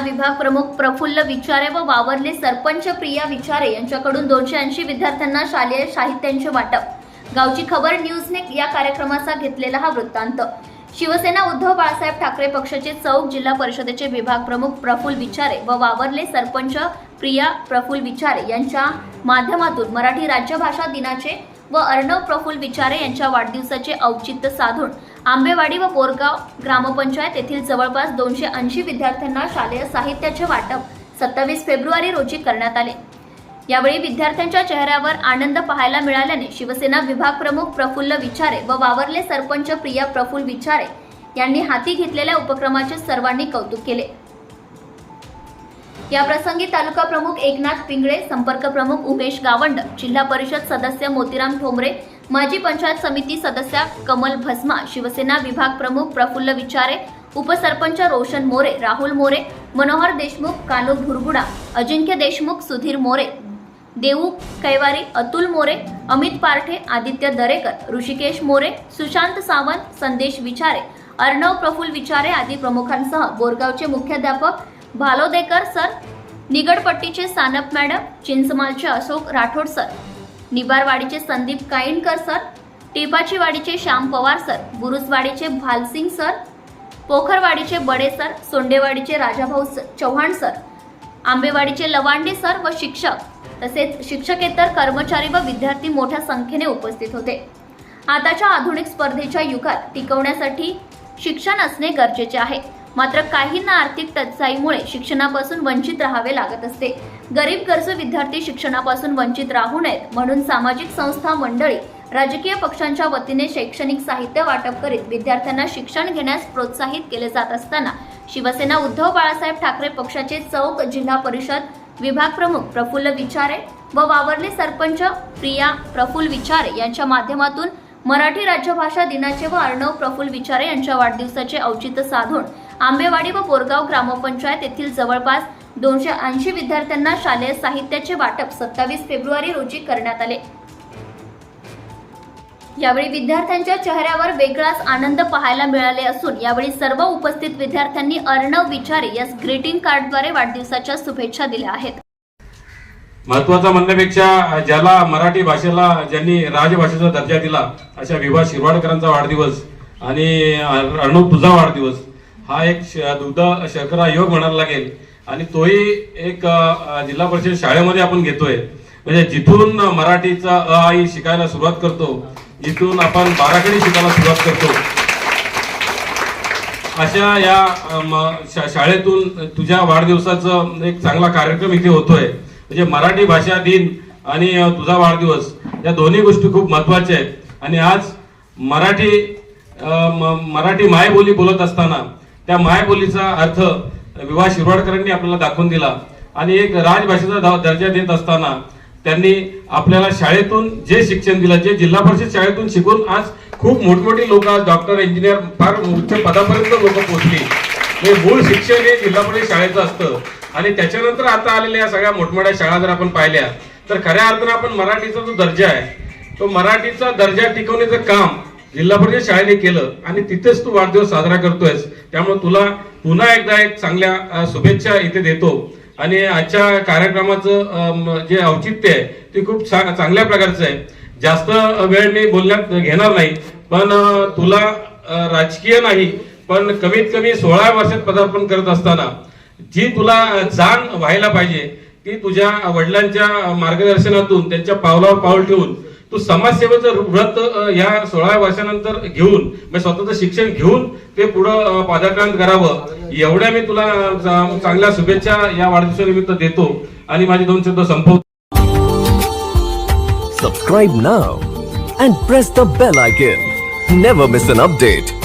विभाग प्रमुख प्रफुल्ल विचारे व वावरले सरपंच प्रिया विचारे यांच्याकडून दोनशे ऐंशी विद्यार्थ्यांना शालेय साहित्यांचे वाटप. गावची खबर न्यूजने या कार्यक्रमाचा घेतलेला हा वृत्तांत. शिवसेना उद्धव बाळासाहेब ठाकरे पक्षाचे चौक जिल्हा परिषदेचे विभाग प्रमुख प्रफुल्ल विचारे व वावरले सरपंच प्रिया प्रफुल्ल विचारे यांच्या माध्यमातून मराठी राज्यभाषा दिनाचे व अर्णव प्रफुल विचारे यांच्या वाढदिवसाचे औचित्य साधून आंबेवाडी व बोरगाव ग्रामपंचायत येथील जवळपास दोनशे ऐंशी विद्यार्थ्यांना शालेय साहित्याचे वाटप सत्तावीस फेब्रुवारी रोजी करण्यात आले. यावेळी विद्यार्थ्यांच्या चेहऱ्यावर आनंद पाहायला मिळाल्याने शिवसेना विभाग प्रमुख प्रफुल्ल विचारे व वावरले सरपंच प्रिया प्रफुल्ल विचारे यांनी हाती घेतलेल्या उपक्रमाचे सर्वांनी कौतुक केले. या प्रसंगी तालुका प्रमुख एकनाथ पिंगळे संपर्क प्रमुख उमेश गावंड जिल्हा परिषद सदस्य मोतीराम ठोंबरे माजी पंचायत समिती सदस्य कमल भस्मा शिवसेना विभाग प्रमुख प्रफुल्ल विचारे उपसरपंच रोशन मोरे राहुल मोरे मनोहर देशमुख कालू भुरगुडा अजिंक्य देशमुख सुधीर मोरे देऊ कैवारी अतुल मोरे अमित पारठे आदित्य दरेकर ऋषिकेश मोरे सुशांत सावंत संदेश विचारे अर्णव प्रफुल्ल विचारे आदी प्रमुखांसह बोरगावचे मुख्याध्यापक भालोदेकर सर निगडपट्टीचे सानप मॅडम चिंचमालचे अशोक राठोड सर निबारवाडीचे संदीप काईंडकर सर टेपाचीवाडीचे श्याम पवार सर बुरुसवाडीचे भालसिंग सर पोखरवाडीचे बडे सर सोंडेवाडीचे राजाभाऊ चव्हाण सर आंबेवाडीचे लवांडे सर व शिक्षक तसेच शिक्षकेतर कर्मचारी व विद्यार्थी मोठ्या संख्येने उपस्थित होते. आताच्या आधुनिक स्पर्धेच्या युगात टिकवण्यासाठी शिक्षण असणे गरजेचे आहे. मात्र काहींना आर्थिक टचाईमुळे शिक्षणापासून वंचित राहावे लागत असते. गरीब गरजू विद्यार्थी शिक्षणापासून वंचित राहू नयेत म्हणून सामाजिक संस्था मंडळी राजकीय पक्षांच्या वतीने शैक्षणिक साहित्य वाटप करीत विद्यार्थ्यांना शिक्षण घेण्यास प्रोत्साहित केले जात असताना शिवसेना उद्धव बाळासाहेब ठाकरे पक्षाचे चौक जिल्हा परिषद विभाग प्रमुख प्रफुल्ल विचारे व वावरले सरपंच प्रिया प्रफुल्ल विचारे यांच्या माध्यमातून मराठी राज्यभाषा दिनाचे व अर्णव प्रफुल्ल विचारे यांच्या वाढदिवसाचे औचित्य साधून आंबेवाडी व बोरगाव ग्रामपंचायत येथील जवळपास दोनशे ऐंशी विद्यार्थ्यांना शालेय साहित्याचे वाटप सत्तावीस फेब्रुवारी रोजी करण्यात आले. यावेळी विद्यार्थ्यांच्या चेहऱ्यावर वेगळाच आनंद पाहायला मिळाले असून यावेळी सर्व उपस्थित विद्यार्थ्यांनी अर्णव विचारे यास ग्रीटिंग कार्डद्वारे वाढदिवसाच्या शुभेच्छा दिल्या आहेत. महत्त्वाचा म्हणण्यापेक्षा ज्याला मराठी भाषेला ज्यांनी राजभाषेचा दर्जा दिला अशा विभा शिरवाडकरांचा वाढदिवस आणि अर्णव तुझा वाढदिवस हा एक श- दुग्ध शर्करा योग म्हणायला लागेल. आणि तोही एक जिल्हा परिषद शाळेमध्ये आपण घेतोय. म्हणजे जिथून मराठीचा अ आई शिकायला सुरुवात करतो जिथून आपण बाराखडी शिकायला सुरुवात करतो. अशा या शाळेतून तुझ्या वाढदिवसाचं एक चांगला कार्यक्रम इथे होतोय. म्हणजे मराठी भाषा दिन आणि तुझा वाढदिवस या दोन्ही गोष्टी खूप महत्त्वाच्या आहेत. आणि आज मराठी मराठी मायबोली बोलत असताना त्या मायबोलीचा अर्थ विवाह शिरवाडकरांनी आपल्याला दाखवून दिला. आणि एक राजभाषेचा दा- दर्जा देत असताना त्यांनी आपल्याला शाळेतून जे शिक्षण दिलं जे जिल्हा परिषद शाळेतून शिकून आज खूप मोठमोठी लोक आज डॉक्टर इंजिनियर फार उच्च पदापर्यंत लोक पोहोचली. हे मूळ शिक्षण हे जिल्हा परिषद शाळेचं असतं. आणि त्याच्यानंतर आता आलेल्या सगळ्या मोठमोठ्या शाळा जर आपण पाहिल्या तर खऱ्या अर्थानं आपण मराठीचा जो दर्जा आहे तो मराठीचा दर्जा टिकवण्याचं काम जिल्हा परिषद शाळेने केलं आणि तिथेच तू वाढदिवस साजरा करतोयस. त्यामुळे तुला पुन्हा एकदा एक चांगल्या शुभेच्छा इथे देतो. आणि आजच्या कार्यक्रमाचं जे औचित्य आहे ते खूप चांगल्या प्रकारचं आहे. जास्त वेळ मी बोलण्यात घेणार नाही पण तुला राजकीय नाही पण कमीत कमी सोळा वर्षात पदार्पण करत असताना जी तुला जाण व्हायला पाहिजे ती तुझ्या वडिलांच्या मार्गदर्शनातून त्यांच्या पावलावर पाऊल ठेवून तू समाजसेवेचं व्रत या सोळा वर्षानंतर घेऊन म्हणजे स्वतःचं शिक्षण घेऊन ते पुढं पादाक्रांत करावं. एवढ्या मी तुला चांगल्या शुभेच्छा या वाढदिवसानिमित्त देतो. आणि माझे दोन शब्द संपवतो subscribe now and press the bell icon never miss an update